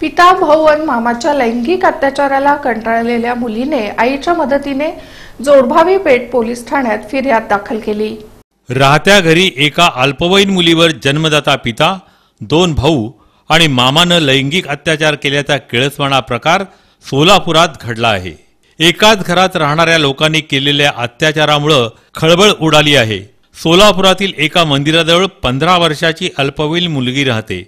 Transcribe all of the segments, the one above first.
पिता भाऊ आणि मामाच्या लैंगिक अत्याचाराला कंटाळलेल्या मुलीने आईच्या मदतीने जोडभावी पेठ पोलीस ठाण्यात फिर्याद दाखल केली. राहत्या घरी एका अल्पवयीन मुलीवर जन्मदाता पिता दोन भाऊ आणि मामानं लैंगिक अत्याचार केल्याचा केळसवाणा प्रकार सोलापुरात घडला आहे. एकाच घरात राहणाऱ्या लोकांनी केलेल्या अत्याचारामुळं खळबळ उडाली आहे. सोलापुरातील एका मंदिराजवळ पंधरा वर्षाची अल्पवयीन मुलगी राहते.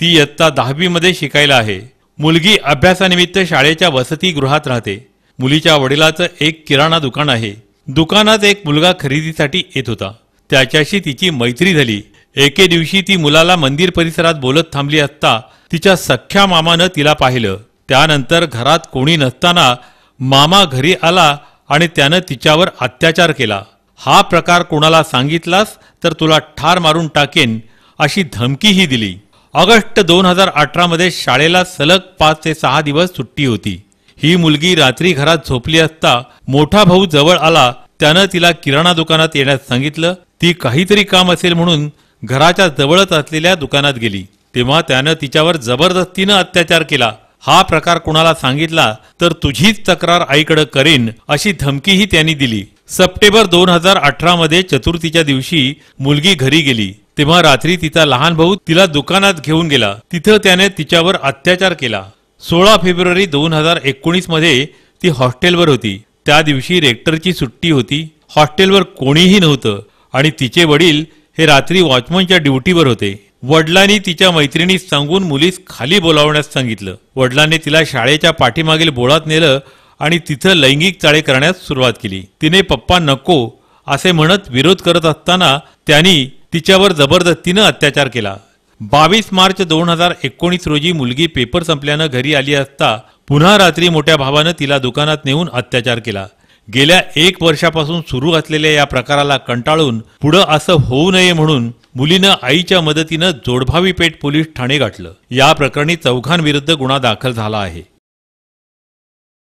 ती इयत्ता दहावीमध्ये शिकायला आहे. मुलगी अभ्यासानिमित्त शाळेच्या वसतिगृहात राहते. मुलीच्या वडिलाचं एक किराणा दुकान आहे. दुकानात एक मुलगा खरेदीसाठी येत होता. त्याच्याशी तिची मैत्री झाली. एके दिवशी ती मुलाला मंदिर परिसरात बोलत थांबली असता तिच्या सख्ख्या मामानं तिला पाहिलं. त्यानंतर घरात कोणी नसताना मामा घरी आला आणि त्यानं तिच्यावर अत्याचार केला. हा प्रकार कोणाला सांगितलास तर तुला ठार मारून टाकेन अशी धमकीही दिली. ऑगस्ट दोन हजार अठरामध्ये शाळेला सलग पाच ते सहा दिवस सुट्टी होती. ही मुलगी रात्री घरात झोपली असता मोठा भाऊ जवळ आला. त्यानं तिला किराणा दुकानात येण्यास सांगितलं. ती काहीतरी काम असेल म्हणून घराच्या जवळच असलेल्या दुकानात गेली. तेव्हा त्यानं तिच्यावर जबरदस्तीनं अत्याचार केला. हा प्रकार कुणाला सांगितला तर तुझीच तक्रार आईकडे करेन अशी धमकीही त्यांनी दिली. सप्टेंबर दोन हजार अठरा मध्ये चतुर्थीच्या दिवशी मुलगी घरी गेली. तेव्हा रात्री तिचा लहान भाऊ तिला दुकानात घेऊन गेला. तिथं त्याने तिच्यावर अत्याचार केला. सोळा फेब्रुवारी दोन हजार एकोणीसमध्ये ती हॉस्टेलवर होती. त्या दिवशी रेक्टरची सुट्टी होती. हॉस्टेलवर कोणीही नव्हतं. आणि तिचे वडील हे रात्री वॉचमनच्या ड्युटीवर होते. वडिलांनी तिच्या मैत्रिणीस सांगून मुलीस खाली बोलावण्यास सांगितलं. वडिलांनी तिला शाळेच्या पाठीमागील बोळात नेलं आणि तिथं लैंगिक चाळे करण्यास सुरुवात केली. तिने पप्पा नको असे म्हणत विरोध करत असताना त्यांनी तिच्यावर जबरदस्तीनं अत्याचार केला. बावीस मार्च दोन हजार एकोणीस रोजी मुलगी पेपर संपल्यानं घरी आली असता पुन्हा रात्री मोठ्या भावानं तिला दुकानात नेऊन अत्याचार केला. गेल्या एक वर्षापासून सुरू असलेल्या या प्रकाराला कंटाळून पुढं असं होऊ नये म्हणून मुलीनं आईच्या मदतीनं जोडभावी पेठ पोलीस ठाणे गाठलं. या प्रकरणी चौघांविरुद्ध गुन्हा दाखल झाला आहे.